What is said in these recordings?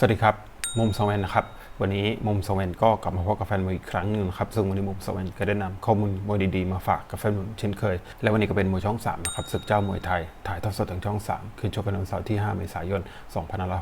สวัสดีครับ มุมสองเอนนะครับ วันนี้มุมสเวนก็กลับมาพบกับแฟนมวยอีกครั้งหนึ่งนะครับ ซึ่งวันนี้มุมสเวนก็ได้นำข้อมูลมวยดีๆ มาฝากกับแฟนมวยเช่นเคย และวันนี้ก็เป็นมวยช่อง 3 นะครับศึกเจ้ามวยไทย ถ่ายทอดสดทางช่อง 3 คืนชกกันวันเสาร์ที่ 5 เมษายน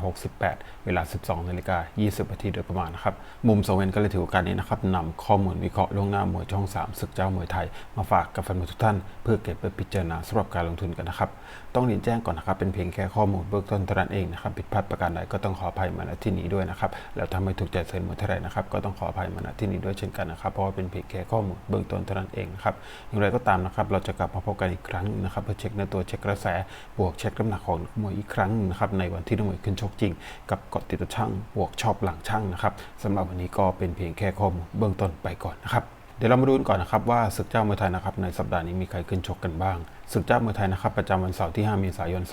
2568 เวลา 12นาฬิกา20นาทีโดยประมาณนะครับ มุมสเวนก็เลยถือโอกาสนี้นะครับนำข้อมูลวิเคราะห์ล่วงหน้ามวยช่อง 3 ศึกเจ้ามวยไทย มาฝากกับแฟนมวยทุกท่าน เพื่อเก็บไปพิจารณาสำหรับการลงทุนกันนะครับ ต้องเรียนแจ้งก่อนนะครับ เป็นเพียงแค่ข้อมูลเบื้องต้นเท่านั้นเองนะครับผิดพลาดประการใดก็ต้องขออภัยมาณที่นี้ด้วยนะครับ แล้วถ้าไม่ถูกใจเซินมวยเท่าไหร่นะครับก็ต้องขออภัยมาณที่นี้ด้วยเช่นกันนะครับเพราะว่าเป็นเพียงแค่ข้อมูลเบื้องต้นเท่านั้นเองนะครับอย่างไรก็ตามนะครับเราจะกลับมาพบกันอีกครั้งนะครับเพื่อเช็คเนื้อตัวเช็คกระแสบวกเช็คน้ำหนักของมวยอีกครั้งหนึ่งนะครับในวันที่นักมวยขึ้นชกจริง กับกาะติดตัวช่างบวกชอบหลังช่างนะครับสำหรับวันนี้ก็เป็นเพียงแค่ข้อมูลเบื้องต้นไปก่อนนะครับเดี๋ยวเรามาดูกันก่อนนะครับว่าศึกเจ้ามวยไทยนะครับในสัปดาห์นี้มีใครขึ้นชกกันบ้าง ศึกเจ้ามวยไทยนะครับประจำวันเสาร์ที่ 5 เมษายน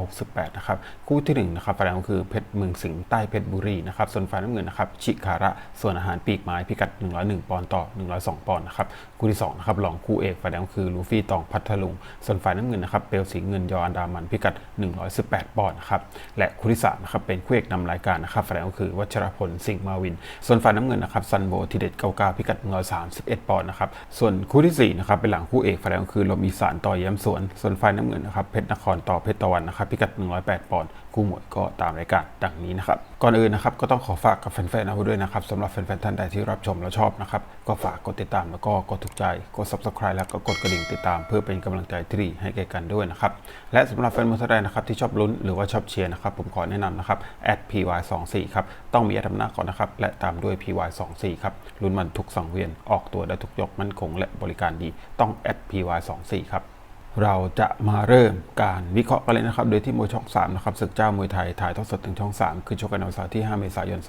2568 นะครับคู่ที่ 1 นะครับฝ่ายแดงคือเพชรเมืองสิงห์ใต้เพชรบุรีนะครับส่วนฝ่ายน้ำเงินนะครับชิคาระส่วนอาหารปีกไม้พิกัด 101 ปอนด์ต่อ 102 ปอนด์นะครับคู่ที่2นะครับรองคู่เอกฝ่ายแดงคือลูฟี่ตองพัทลุง ส่วนฝ่ายน้ำเงินนะครับเปลวสิงเงินยออันดามันพิกัด 118 ปอนด์นะครับและคู่ที่3นะครับเป็นคู่เอกนำรายการนะครับฝ่ายแดงคือวัชรพลสิงห์มาวิน ส่วนฝ่ายน้ำเงินนะครับซันโบทีเด็ด99พิกัด 131 ปอนด์นะครับส่วนคู่ที่สี่นะครับเป็นหลังคู่เอกฝ่ายแดงคือลมอีสานต่อเย้มสวน ส่วนฝ่ายน้ำเงินนะครับเพชรนครต่อเพชรตะวันนะครับพิกัด 108 ปอนด์คู่หมวดก็ตามรายการดังนี้นะครับก่อนอื่นนะครับก็ต้องขอฝากกับแฟนๆเอาด้วยนะครับสำหรับแฟนๆท่านใดที่รับชมและชอบนะครับก็ฝากกดติดตามแล้วก็กดถูกใจกด subscribe แล้วก็กดกระดิ่งติดตามเพื่อเป็นกำลังใจที่ดีให้แก่กันด้วยนะครับและสำหรับแฟนมวยท่านนะครับที่ชอบลุ้นหรือว่าชอบเชียร์นะครับผมขอแนะนำนะครับ @py24 ครับต้องมีแอดนำหน้าก่อนนะครับและตามด้วย py24 ครับลุ้นมันทุกสังเวียนออกตัวได้ทุกยกมั่นคงและบริการดีต้อง @py24 ครับ เราจะมาเริ่มการวิเคราะห์กันเลยนะครับ โดยที่มวยช่อง 3 นะครับศึกเจ้ามวยไทย ถ่ายทอดสดถึงช่อง 3 คือชกกันในวันเสาร์ที่ 5 เมษายน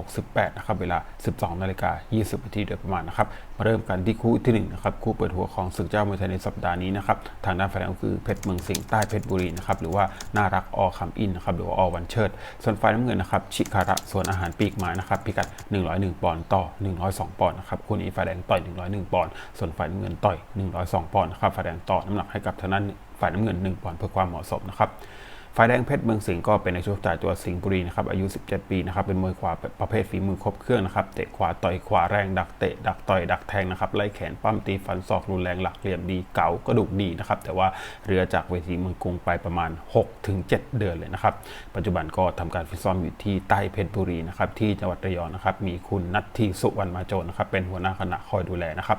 2568 นะครับ เวลา 12 นาฬิกา 20 นาทีโดยประมาณนะครับ เริ่มกันที่คู่ที่1นะครับคู่เปิดหัวของศึกเจ้ามวยไทยในสัปดาห์นี้นะครับทางด้านฝ่ายแดงคือเพชรเมืองสิงห์ใต้เพชรบุรีนะครับหรือว่าน่ารักอคำอินนะครับหรือว่าอวันเชิด ส่วนฝ่ายน้ำเงินนะครับชิคาระส่วนอาหารปีกไม้นะครับพิกัด 101 ปอนด์ต่อ 102 ปอนด์นะครับคู่นี้ฝ่ายแดงต่อย 101 ปอนด์ส่วนฝ่ายน้ำเงินต่อย 102 ปอนด์นะครับฝ่ายแดงต่อน้ำหนักให้กับทางด้านฝ่ายน้ำเงิน 1 ปอนด์เพื่อความเหมาะสมนะครับ ฝ่ายแดงเพชรเมืองสิงห์ก็เป็นนักชกจากจัวสิงห์บุรีนะครับอายุ 17 ปีนะครับเป็นมวยขวาประเภทฝีมือครบเครื่องนะครับเตะขวาต่อยขวาแรงดักเตะดักต่อยดักแทงนะครับไล่แขนปั้มตีฟันศอกรุนแรงหลักเหลี่ยมดีเก๋ากระดูกดีนะครับแต่ว่าเรือจากเวทีเมืองกรุงไปประมาณ 6-7 เดือนเลยนะครับปัจจุบันก็ทำการฟิตซ้อมอยู่ที่ใต้เพชรบุรีนะครับที่จังหวัดระยองนะครับมีคุณนัททีสุวรรณมาโจนะครับเป็นหัวหน้าคณะคอยดูแลนะครับ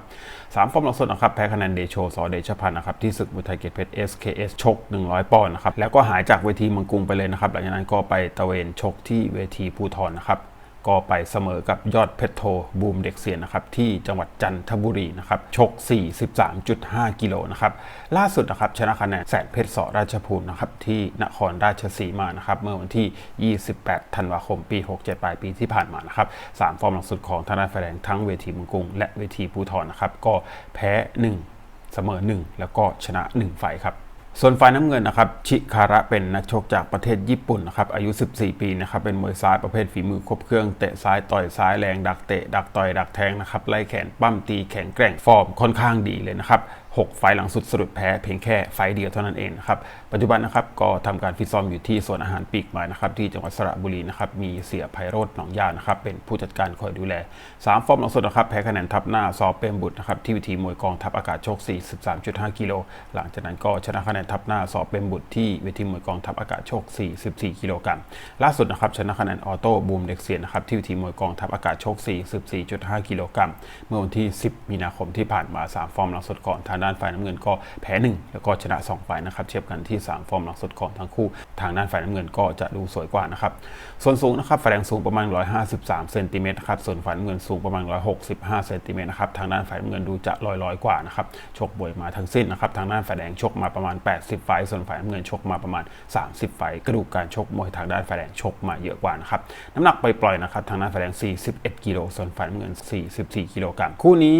สามฟอร์มหลังสุดนะครับแพ้คะแนนเดโชสอเดชพันนะครับที่ศึกมวยไทยเกียรติเพชร SKS ชก 100 ปอนด์นะครับแล้วก็หายจากเวทีเมืองกรุงไปเลยนะครับ หลังจากนั้นก็ไปตะเวนชกที่เวทีภูทรนะครับ ก็ไปเสมอกับยอดเพชรโทบูมเด็กเสียนนะครับที่จังหวัดจันทบุรีนะครับชก 43.5 กิโลนะครับล่าสุดนะครับชนะคะแนนแสนเพชรสอราชภูมินะครับที่นครราชสีมานะครับเมื่อวันที่ 28 ธันวาคมปี 67 ปลายปีที่ผ่านมานะครับสามฟอร์มหลังสุดของธนาแฟงทั้งเวทีเมืองกรุง และเวทีภูทรนะครับก็แพ้ 1 เสมอ 1 แล้วก็ชนะ 1 ไฟครับ ส่วนฝ่ายน้ำเงินนะครับชิคาระเป็นนักชกจากประเทศญี่ปุ่นนะครับอายุ 14 ปีนะครับเป็นมวยซ้ายประเภทฝีมือครบเครื่องเตะซ้ายต่อยซ้ายแรงดักเตะดักต่อยดักแทงนะครับไล่แขนปั้มตีแข็งแกร่งฟอร์มค่อนข้างดีเลยนะครับ 6 ไฟล์หลังสุดสรุปแพ้เพียงแค่ไฟล์เดียวเท่านั้นเองนะครับ ปัจจุบันนะครับก็ทำการฟิตซ้อมอยู่ที่ส่วนอาหารปีกไม้นะครับที่จังหวัดสระบุรีนะครับมีเสียไพโรธหนองยานะครับเป็นผู้จัดการคอยดูแล 3 ฟอร์มหลังสุดนะครับแพ้คะแนนทับหน้าซอเปรมบุตรนะครับที่วิธีมวยกองทัพอากาศโชค 43.5 กิโลหลังจากนั้นก็ชนะคะแนนทับหน้าซอเปรมบุตรที่เวทีมวยกองทัพอากาศโชค 44 กิโลกรัมล่าสุดนะครับชนะคะแนนออโต้บูมเด็กเสียนนะครับที่วิธีมวยกองทัพอากาศโชค 44.5 กิโลกรัมเมื่อวันที่ 10 มีนาคมที่ผ่านมา 3 ฟอร์มหลังสุดก่อนทางด้านฝ่ายน้ำเงินก็แพ้1แล้วก็ชนะ2ฝ่ายนะครับเทียบกันที่ 3 ฟอร์มหลังสุดก่อนทั้งคู่ ทางด้านฝ่ายน้ำเงินก็จะดูสวยกว่านะครับส่วนสูงนะครับฝ่ายแดงสูงประมาณ 153เซนติเมตรนะครับส่วนฝ่ายน้ำเงินสูงประมาณ 165เซนติเมตรนะครับทางด้านฝ่ายน้ำเงินดูจะลอยๆกว่านะครับชกบวยมาทั้งสิ้นนะครับทางด้านฝ่ายแดงชกมาประมาณ 80 ไฟส่วนฝ่ายน้ำเงินชกมาประมาณ 30 ไฟกระดูกการชกมวยทางด้านฝ่ายแดงชกมาเยอะกว่านะครับน้ำหนักไปปล่อยนะครับทางด้านฝ่ายแดง41กิโลส่วนฝ่ายน้ำเงิน 44กิโลกรัมคู่นี้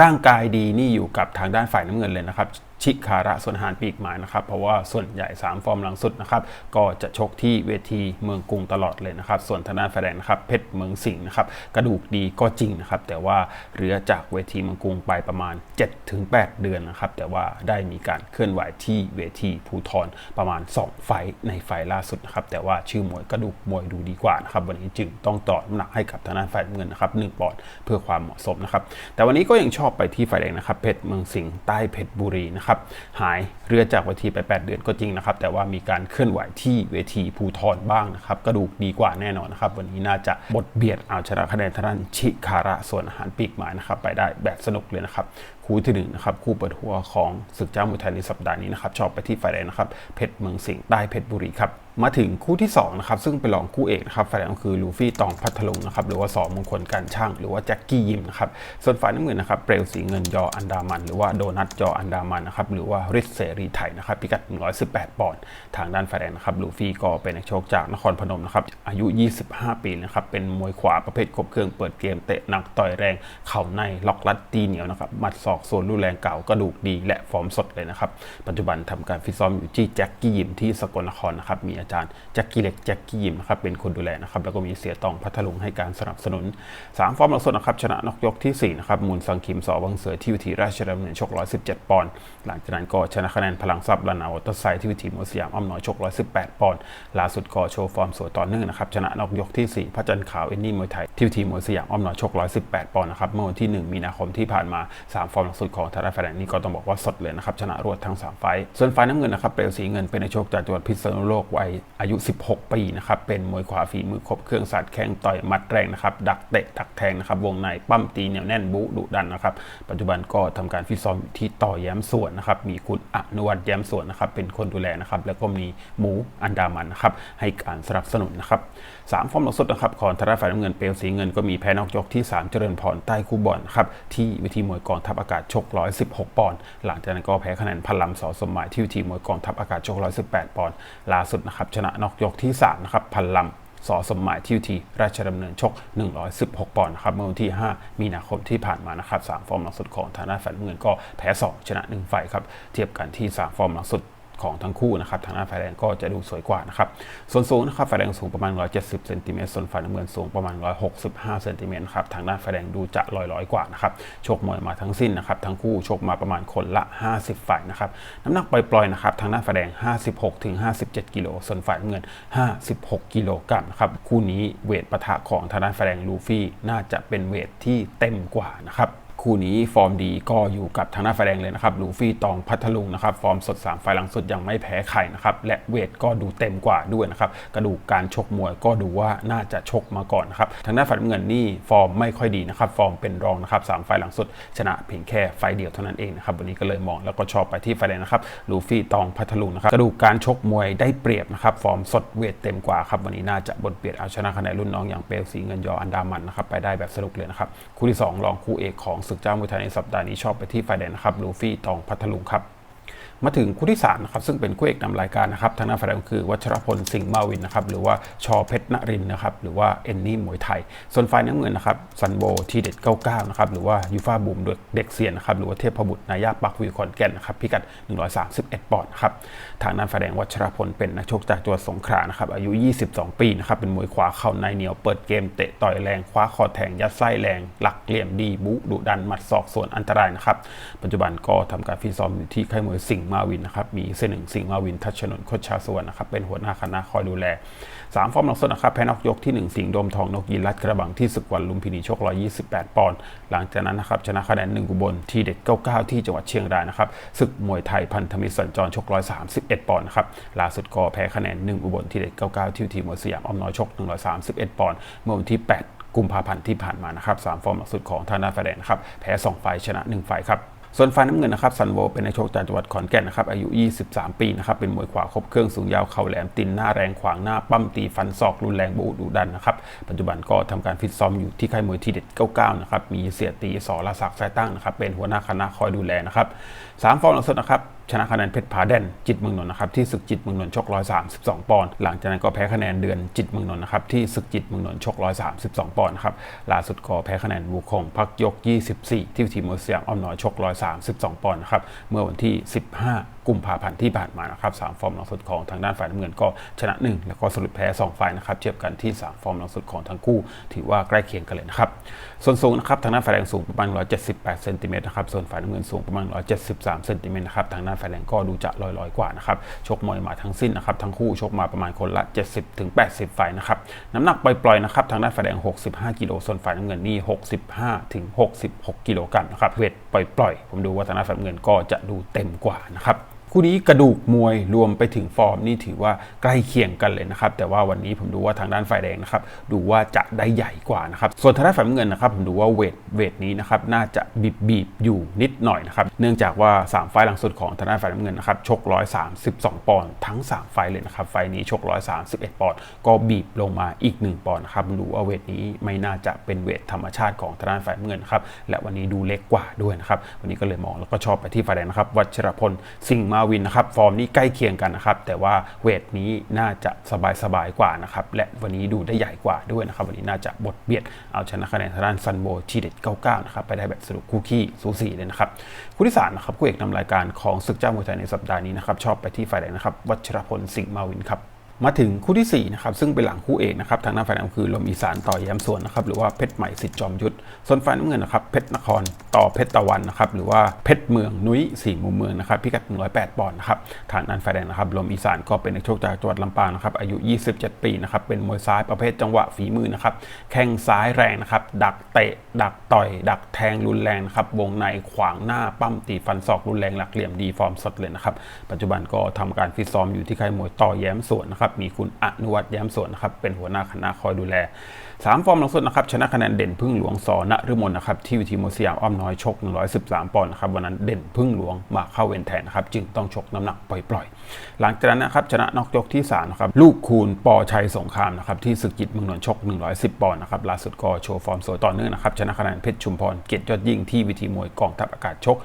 ร่างกายดีนี่อยู่กับทางด้านฝ่ายน้ำเงินเลยนะครับ ชิคาระส่วนหารปีกหมายนะครับเพราะว่าส่วนใหญ่ 3 ฟอร์มหลังสุดนะครับก็จะชกที่เวทีเมืองกรุงตลอดเลยนะครับส่วนทางด้านฝ่ายแดงนะครับเพชรเมืองสิงห์นะครับกระดูกดีก็จริงนะครับแต่ว่าเรือจากเวทีเมืองกรุงไปประมาณ 7-8 เดือนนะครับแต่ว่าได้มีการเคลื่อนไหวที่เวทีภูทรประมาณ 2 ไฟในไฟล่าสุดนะครับแต่ว่าชื่อมวยกระดูกมวยดูดีกว่านะครับวันนี้จึงต้องต่อน้ำหนักให้กับทางด้านฝ่ายน้ำเงินนะครับ1ปอนด์เพื่อความเหมาะสมนะครับแต่วันนี้ก็ยังชอบไปที่ฝ่ายแดงนะครับเพชรเมืองสิงห์ใต้เพชรบุรีนะครับหายเรือจากเวทีไป 8 เดือนก็จริงนะครับ แต่ว่ามีการเคลื่อนไหวที่เวทีภูทรบ้างนะครับกระดูกดีกว่าแน่นอนนะครับ วันนี้น่าจะบทเบียดเอาชนะคะแนนทางด้านชิคาระส่วนอาหารปีกหมายนะครับไปได้แบบสนุกเลยนะครับคู่ที่หนึ่งนะครับคู่เปิดหัวของศึกเจ้ามวยไทยในสัปดาห์นี้นะครับชอบไปที่ฝ่ายแดงนะครับเพชรเมืองสิงห์ใต้เพชรบุรีครับมาถึงคู่ที่2นะครับซึ่งเป็นรองคู่เอกนะครับฝ่ายแดงคือลูฟี่ตองพัทลุงนะครับหรือว่าสอมงคลการช่างหรือว่าแจ็คกี้ยิมนะครับส่วนฝ่ายน้ำเงินนะครับเปลวสีเงินยออันดามัน หรือว่าโดนัทยออันดามันนะครับหรือว่าริสเซรีไทยนะครับพิกัด 118 ปอนด์ทางด้านฝ่ายแดงนะครับลูฟี่ก็เป็นนักชกจากนครพนมนะครับอายุ 25 ปีนะครับเป็นมวยขวาประเภทครบเครื่องเปิดเกมเตะหนักต่อยแรงเข่าในล็อกลัดตีเหนียวนะครับหมัดศอกส่วนรุนแรงเก่ากระดูกดีและฟอร์มสดเลยนะครับ ปัจจุบันทำการฟิตซ้อมอยู่ที่แจ็คกี้ยิมที่สกลนครนะครับ มีอาจารย์แจ็คกี้เล็กแจ็คกี้ยิมนะครับเป็นคนดูแลนะครับ แล้วก็มีเสียตองพัทลุงให้การสนับสนุน 3 ฟอร์มหลังสุดนะครับชนะนกยกที่4นะครับมูลสังคิมสอวังเสือที่วิธีราชดำเนินชก117 ปอนด์หลังจากนั้นก็ชนะคะแนนพลังทรัพย์ลานาวตอร์ไซที่วิธีมวยสยามอ้อมน้อยชก118 ปอนด์ล่าสุดก็โชว์ฟอร์มสวยต่อเนื่องนะครับชนะนกยกที่4พระจันทร์ขาวเอ็นนี่มวยไทยที่วิธีมวยสยามอ้อมน้อยชก118 ปอนด์นะครับเมื่อวันที่ 1 มีนาคมที่ผ่านมา3ฟอร์มหลังสุดของทาราแฟนนี่ก็ต้องบอกว่าสดเลยนะครับชนะรวดทั้ง 3 ไฟต์ส่วนไฟน้ำเงินนะครับเปลวสีเงินเป็นนักชกจากจังหวัดพิษณุโลกวัยอายุ 16 ปีนะครับเป็นมวยขวาฝีมือครบเครื่องสาดแข้งต่อยมัดแรงนะครับดักเตะดักแทงนะครับวงในปั้มตีเหนียวแน่นบุดุดันนะครับปัจจุบันก็ทำการฟิตซ้อมที่ต่อแย้มส่วนนะครับมีคุณอนุวัฒน์แย้มส่วนนะครับเป็นคนดูแลนะครับแล้วก็มีหมูอันดามันนะครับให้การสนับสนุนนะครับสามฟอร์มหลังสุดนะครับของทาราฝ่ายน้ำเงินเปลวสีเงินก็มีแพ้นอกยกที่ 3 เจริญพรใต้คู่บอลครับที่วิธีมวยกองทัพอากาศชก 116 ปอนด์ หลังจากนั้นก็แพ้คะแนนพลัมสอสมหมายที่วิธีมวยกองทัพอากาศชก 118 ปอนด์ ล่าสุดนะครับชนะนอกยกที่ 3 นะครับพลัมสอสมหมายที่วิธีราชดำเนินชก 116 ปอนด์นะครับเมื่อวันที่ 5 มีนาคมที่ผ่านมานะครับ3ฟอร์มหลังสุดของทางด้านฝ่ายน้ำเงินก็แพ้ 2 ชนะ 1 ไฟครับ เทียบกันที่ 3 ฟอร์มหลังสุด ของทั้งคู่นะครับทางด้านฝ่ายแดงก็จะดูสวยกว่านะครับส่วนสูงนะครับฝ่ายแดงสูงประมาณ 170เซนติเมตรส่วนฝ่ายน้ำเงินสูงประมาณ 165เซนติเมตรครับทางด้านฝ่ายแดงดูจะลอยๆกว่านะครับชกมวยมาทั้งสิ้นนะครับทั้งคู่ชกมาประมาณคนละ 50 ฝ่ายนะครับน้ำหนักปล่อยๆนะครับทางด้านฝ่ายแดง 56ถึง57 กิโลส่วนฝ่ายน้ำเงิน 56 กิโลกรัมนะครับคู่นี้เวทปะทะของทางด้านฝ่ายแดงลูฟี่น่าจะเป็นเวทที่เต็มกว่านะครับ คู่นี้ฟอร์มดีก็อยู่กับทางหน้าไฟแดงเลยนะครับลูฟี่ตองพัทลุงนะครับฟอร์มสด 3 ไฟหลังสุดยังไม่แพ้ใครนะครับและเวทก็ดูเต็มกว่าด้วยนะครับกระดูกการชกมวยก็ดูว่าน่าจะชกมาก่อนนะครับทางหน้าฝ่ายน้ำเงินนี่ฟอร์มไม่ค่อยดีนะครับฟอร์มเป็นรองนะครับสามไฟหลังสุด ชนะเพียงแค่ไฟเดียวเท่านั้นเองนะครับวันนี้ก็เลยมองแล้วก็ชอบไปที่ไฟแดงนะครับลูฟี่ตองพัทลุงนะครับกระดูกการชกมวยได้เปรียบนะครับฟอร์มสดเวทเต็มกว่าครับวันนี้น่าจะบทเบียดเอาชนะคะแนนรุ่นน้องอย่างเปลสีเงินยออันดามันนะครับไปได้แบบสนุกเลยนะครับคู่ที่สองรองคู่เอกของศึกเจ้ามวยไทยในสัปดาห์นี้ชอบไปที่ไฟแดงนะครับลูฟี่ตองพัทลุงครับ มาถึงคู่ที่3นะครับซึ่งเป็นคู่เอกนำรายการนะครับทางหน้าฝ่ายแดงก็คือวัชรพลสิงห์มาวินนะครับหรือว่าชอเพชรนรินนะครับหรือว่าเอนนี่มวยไทย ส่วนฝ่ายน้ำเงินนะครับซันโบทีเด็ด99นะครับหรือว่ายูฟาบูมเด็กเซียนนะครับหรือว่าเทพบุตรนายาปักวิวคอนแก่นนะครับพิกัด 131 ปอนด์นะครับทางด้านฝ่ายแดงวัชรพลเป็นนักชกจากจังหวัดสงขลานะครับอายุ 22 ปีนะครับเป็นมวยขวาเข่าในเหนียวเปิดเกมเตะต่อยแรงคว้าคอแทงยัดไส้แรง หลักเหลี่ยมดีบุดุดันหมัดศอกส่วนอันตรายนะครับปัจจุบันก็ทำการฟิซ้อมอยู่ที่ค่ายมวยสิงห์มาวินนะครับ มีเส้นหนึ่งสิงห์มาวินทัชชนนท์โคชาสวนนะครับ เป็นหัวหน้าคณะคอยดูแล 3 ฟอร์มหลังสุดนะครับ แพ้นอกยกที่ 1 สิงห์โดมทองนกยีรัดกระบังที่ศึกวันลุมพินีโชค128 ปอนด์ หลังจากนั้นนะครับ ชนะคะแนนหนึ่งกุบลที่เด็ด 99 ที่จังหวัดเชียงรายนะครับ ศึกมวยไทยพันธมิตรสัญจรโชก131 ปอนด์นะครับ ล่าสุดก็แพ้คะแนน1อุบลที่เด็ด 99 ที่ทีมมวยสยามอ้อมน้อยชก131 ปอนด์ เมื่อวันที่ 8 กุมภาพันธ์ที่ผ่านมานะครับสามฟอร์มหลังสุดของทางด้านฝ่ายแดนครับ แพ้ 2 ไฟชนะ 1 ไฟครับ ส่วนฝ่ายน้ำเงินนะครับซันโวเป็นนักชกจากจังหวัดขอนแก่นนะครับอายุ 23 ปีนะครับเป็นมวยขวาครบเครื่องสูงยาวเข่าแหลมตินหน้าแรงขวางหน้าปั้มตีฟันศอกรุนแรงบูดุดันนะครับปัจจุบันก็ทำการฟิตซ้อมอยู่ที่ค่ายมวยทีเด็ด 99 นะครับมีเสียตีสอละศักดิ์สายตั้งนะครับเป็นหัวหน้าคณะคอยดูแลนะครับสามฟอร์มหลังสุดนะครับชนะคะแนนเพชรผาแดนจิตเมืองนนท์นะครับที่ศึกจิตเมืองนนท์ชก132ปอนด์หลังจากนั้นก็แพ้คะแนนเดือนจิตเมืองนนท์นะครับที่ศึกจิตเมืองนนท์ชก132ปอนด์นะครับล่าสุดก็แพ้คะแนนวูคงพักยก24ที่ทีมเมเซียมอ้อมน้อยชก132ปอนด์นะครับเมื่อวันที่15กุมภาพันธ์ที่ผ่านมานะครับสามฟอร์มหลังสุดของทางด้านฝ่ายน้ำเงินก็ชนะ 1 แล้วก็สรุปแพ้ 2 ฝ่ายนะครับเทียบกันที่ 3 ฟอร์มหลังสุดของทั้งคู่ ถือว่าใกล้เคียงกันเลยนะครับส่วนสูงนะครับทางด้านฝ่ายแดงสูงประมาณ 178เซนติเมตรนะครับส่วนฝ่ายน้ำเงินสูงประมาณ 173เซนติเมตรนะครับทางด้านฝ่ายแดงก็ดูจะลอยๆกว่านะครับชกมวยมาทั้งสิ้นนะครับทั้งคู่ชกมาประมาณคนละ 70ถึง80ไฟล์นะครับน้ำหนักปล่อยๆนะครับทางด้านฝ่ายแดง 65กิโลส่วนฝ่ายน้ำเงินนี่65ถึง66กิโลกรัมนะครับเวทปล่อยๆ ผมดูว่าทางด้านฝ่ายน้ำเงินก็จะดูเต็มกว่านะครับ คู่นี้กระดูกมวยรวมไปถึงฟอร์มนี่ถือว่าใกล้เคียงกันเลยนะครับ แต่ว่าวันนี้ผมดูว่าทางด้านฝ่ายแดงนะครับดูว่าจะได้ใหญ่กว่านะครับส่วนทางด้านฝ่ายเงินนะครับผมดูว่าเวทเวทนี้นะครับน่าจะบีบบีบอยู่นิดหน่อยนะครับเนื่องจากว่า 3 ไฟล์หลังสุดของทางด้านฝ่ายน้ำเงินนะครับชก 132 ปอนด์ทั้ง 3 ไฟล์เลยนะครับไฟล์นี้ชก 131 ปอนด์ก็บีบลงมาอีก 1 ปอนด์นะครับดูว่าเวทนี้ไม่น่าจะเป็นเวทธรรมชาติของทางด้านฝ่ายน้ำเงินครับและวันนี้ดูเล็กกว่าด้วยนะครับวันนี้ก็เลยมองแล้วก็ชอบไปที่ฝ่ายแดงนะครับวัชรพลสิงห์มาาวินนะครับฟอร์มนี้ใกล้เคียงกันนะครับแต่ว่าเวทนี้น่าจะสบายๆกว่านะครับและวันนี้ดูได้ใหญ่กว่าด้วยนะครับวันนี้น่าจะบทเบียดเอาชนะคะแนนทางด้านซันโบชีเด็ด99นะครับไปได้แบบสรุปคู่ขี้สูสีเลยนะครับคู่ที่สานะครับคู่เอกนำรายการของศึกเจ้ามวยไทยในสัปดาห์นี้นะครับชอบไปที่ฝ่ายไหนนะครับวัชรพลสิงห์มาวินครับ มาถึงคู่ที่4นะครับซึ่งเป็นหลังคู่เอกนะครับทางด้านฝ่ายน้ำคือลมอีสานต่อแย้มสวนนะครับหรือว่าเพชรใหม่สิทธิ์จอมยุทธส่วนฝ่ายน้ำเงินนะครับเพชรนครต่อเพชรตะวันนะครับหรือว่าเพชรเมืองนุ้ยสี่มุมเมืองนะครับพิกัด108ปอนด์นะครับทางด้านฝ่ายแดงนะครับลมอีสานก็เป็นนักชกจากจังหวัดลำปางนะครับอายุ 27 ปีนะครับเป็นมวยซ้ายประเภทจังหวะฝีมือนะครับแข้งซ้ายแรงนะครับดักเตะ ดักต่อย ดักแทงรุนแรงนะครับวงในขวางหน้าปั้มตีฟันศอกรุนแรงหลักเหลี่ยมดีฟอร์มสดเลยนะครับปัจจุบันก็ทำการฟิตซ้อมอยู่ที่ค่ายมวยต่อแย้มสวนนะครับมีคุณอนุวัฒน์แย้มสวนนะครับ เป็นหัวหน้าคณะคอยดูแล 3 ฟอร์มหลังสุดนะครับ ชนะคะแนนเด่นพึ่งหลวงสอนฤมลนะครับ ที่วิธีโมเซียมอ้อมน้อยชก 113 ปอนด์นะครับ วันนั้นเด่นพึ่งหลวงมาเข้าเวนแทนนะครับ จึงต้องชกน้ำหนักปล่อยๆ หลังจากนั้นนะครับ ชนะนอกยกที่3นะครับ ลูกคูณปอชัยสงครามนะครับ ที่ศึกจิตเมืองนนท์ชก 110 ปอนด์นะครับ ล่าสุดก็โชว์ฟอร์มสวยต่อเนื่องนะครับชนะคะแนนเพชรชุมพรเกียรติยอดยิ่งที่วิธีมวยกองทัพอากาศชก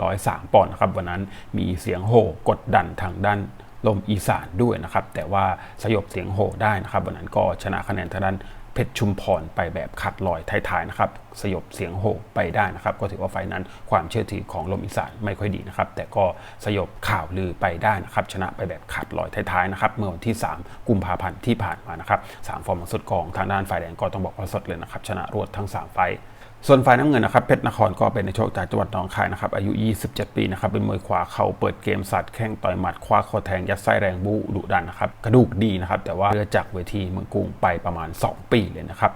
103 ปอนด์นะครับ วันนั้นมีเสียงโห่กดดันทางด้าน ลมอีสานด้วยนะครับ แต่ว่าสยบเสียงโห่ได้นะครับวันนั้นก็ชนะคะแนนทางด้านเพชรชุมพรไปแบบขัดลอยท้ายๆนะครับสยบเสียงโห่ไปได้นะครับ ก็ถือว่าไฟนั้นความเชื่อถือของลมอีสานไม่ค่อยดีนะครับ แต่ก็สยบข่าวลือไปได้นะครับ ชนะไปแบบขัดลอยท้ายๆนะครับ เมื่อวันที่ 3 กุมภาพันธ์ที่ผ่านมานะครับสามฟอร์มสุดของทางด้านฝ่ายแดงก็ต้องบอกว่าสดเลยนะครับ ชนะรวดทั้ง 3 ไฟ ส่วนฝ่ายน้ำเงินนะครับเพชรนครก็เป็นในโชคจากจังหวัดหนองคายนะครับอายุ 27 ปีนะครับเป็นมวยขวาเข่าเปิดเกมสัตว์แข้งต่อยหมัดคว้าคอแทงยัดไส้แรงบูดุดันนะครับกระดูกดีนะครับแต่ว่าเลือจากเวทีเมืองกรุงไปประมาณ 2 ปีเลยนะครับ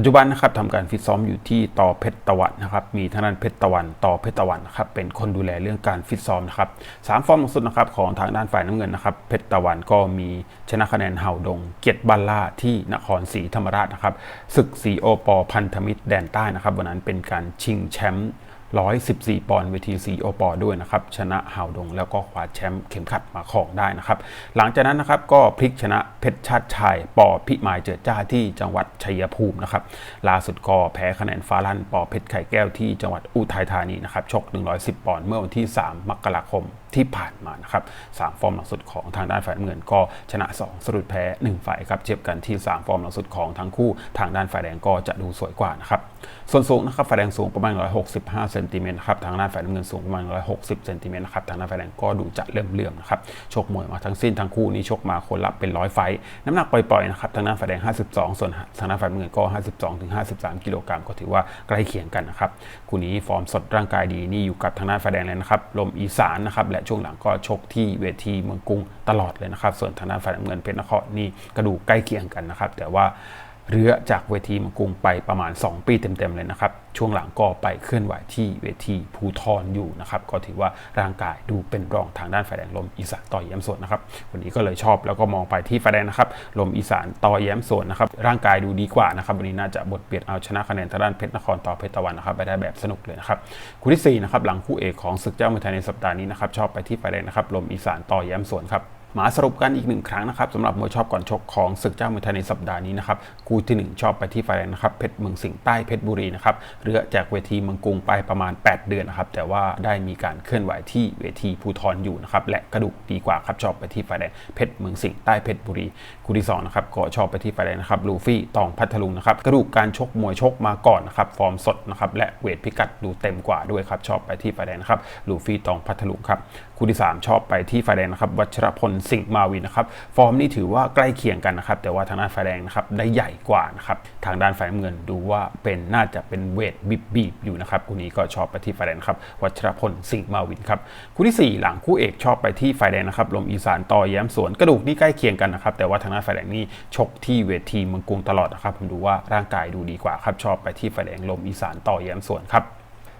ปัจจุบันนะครับทำการฟิตซ้อมอยู่ที่ต่อเพชรตะวันนะครับ มีทางด้านเพชรตะวันต่อเพชรตะวันนะครับเป็นคนดูแลเรื่องการฟิตซ้อมนะครับสามฟอร์มล่าสุดนะครับของทางด้านฝ่ายน้ำเงินนะครับเพชรตะวันก็มีชนะคะแนนเห่าดง เกียรติบัลล่าที่นครศรีธรรมราชนะครับศึกสีโอปอพันธมิตรแดนใต้นะครับวันนั้นเป็นการชิงแชมป์ 114 ปอนด์เวทีซีโอปอด้วยนะครับชนะฮาวดง แล้วก็คว้าแชมป์เข็มขัดมาครองได้นะครับ หลังจากนั้นนะครับก็พลิกชนะเพชรชาติชัยปอพิมายเจิดจ้าที่จังหวัดชัยภูมินะครับล่าสุดก็แพ้คะแนนฟ้าลั่นปอเพชรไข่แก้วที่จังหวัดอุทัยธานีนะครับชก 110 ปอนด์เมื่อวันที่ 3 มกราคมที่ผ่านมานะครับสามฟอร์มหลังสุดของทางด้านฝ่ายน้ำเงินก็ชนะ 2สรุปแพ้ 1 ฝ่ายครับเทียบกันที่ 3 ฟอร์มหลังสุดของทั้งคู่ทางด้านฝ่ายแดงก็จะดูสวยกว่านะครับส่วนสูงนะครับฝ่ายแดงสูงประมาณ 165เซนติเมตรครับทางด้านฝ่ายน้ำเงินสูงประมาณ 160เซนติเมตรนะครับทางด้านฝ่ายแดงก็ดูจะเลื่อมเลื่อมๆนะครับชกมวยมาทั้งสิ้นทั้งคู่นี้ชกมาคนละเป็นร้อยไฟต์น้ำหนักปล่อยๆนะครับทางด้านฝ่ายแดง 52 ส่วนทางด้านฝ่ายน้ำเงินก็ 52ถึง53 กิโลกรัมก็ถือว่าใกล้เคียงกันนะครับคู่นี้ฟอร์มสดร่างกายดีนี่อยู่กับทางด้านฝ่ายแดงเลยนะครับลมอีสานนะครับและช่วงหลังก็ชกที่เวทีเมืองกรุงตลอดเลยนะครับ ส่วนทางด้านฝ่ายน้ำเงินเพชรนครนี่กระดูกใกล้เคียงกันนะครับ แต่ว่า เรือจากเวทีมืองกรุงไปประมาณ 2 ปีเต็มๆเลยนะครับ ช่วงหลังก็ไปเคลื่อนไหวที่เวทีภูทรอยู่นะครับ ก็ถือว่าร่างกายดูเป็นรองทางด้านฝ่ายแดงลมอีสานต่อแย้มส่วนนะครับวันนี้ก็เลยชอบแล้วก็มองไปที่ฝ่ายแดงนะครับลมอีสานต่อแย้มส่วนนะครับร่างกายดูดีกว่านะครับวันนี้น่าจะบทเบียดเอาชนะคะแนนทางด้านเพชรนครต่อเพชรตะวันนะครับไปได้แบบสนุกเลยนะครับคู่ที่สี่นะครับหลังคู่เอกของศึกเจ้ามวยไทยในสัปดาห์นี้นะครับชอบไปที่ฝ่ายแดงนะครับลมอีสานต่อแย้มส่วนครับ มาสรุปกันอีกหนึ่งครั้งนะครับสำหรับมวยชอบก่อนชกของศึกเจ้ามวยไทยในสัปดาห์นี้นะครับคู่ที่หนึ่งชอบไปที่ไฟแดงนะครับเพชรเมืองสิงห์ใต้เพชรบุรีนะครับเรือจากเวทีเมืองกรุงไปประมาณ 8 เดือนนะครับแต่ว่าได้มีการเคลื่อนไหวที่เวทีภูทรอยู่นะครับและกระดูกดีกว่าครับชอบไปที่ไฟแดงเพชรเมืองสิงห์ใต้เพชรบุรีคู่ที่สองนะครับก็ชอบไปที่ไฟแดงนะครับลูฟี่ตองพัทลุงนะครับกระดูกการชกมวยชกมาก่อนนะครับฟอร์มสดนะครับและเวทพิกัดดูเต็มกว่าด้วยครับชอบไปที่ไฟแดงนะครับลูฟี่ตองพัทลุงครับ คู่ที่ 3 ชอบไปที่ไฟแดงนะครับวัชรพลสิงห์มาวินนะครับฟอร์มนี่ถือว่าใกล้เคียงกันนะครับแต่ว่าทางด้านไฟแดงนะครับได้ใหญ่กว่านะครับทางด้านไฟน้ำเงินดูว่าเป็นน่าจะเป็นเวทบีบบีบอยู่นะครับคู่นี้ก็ชอบไปที่ไฟแดงครับวัชรพลสิงห์มาวินครับคู่ที่ 4 หลังคู่เอกชอบไปที่ไฟแดงนะครับลมอีสานต่อแย้มสวนกระดูกนี่ใกล้เคียงกันนะครับแต่ว่าทางด้านไฟแดงนี่ชกที่เวทีเมืองกรุงตลอดนะครับผมดูว่าร่างกายดูดีกว่าครับชอบไปที่ไฟแดงลมอีสานต่อแย้มสวนครับ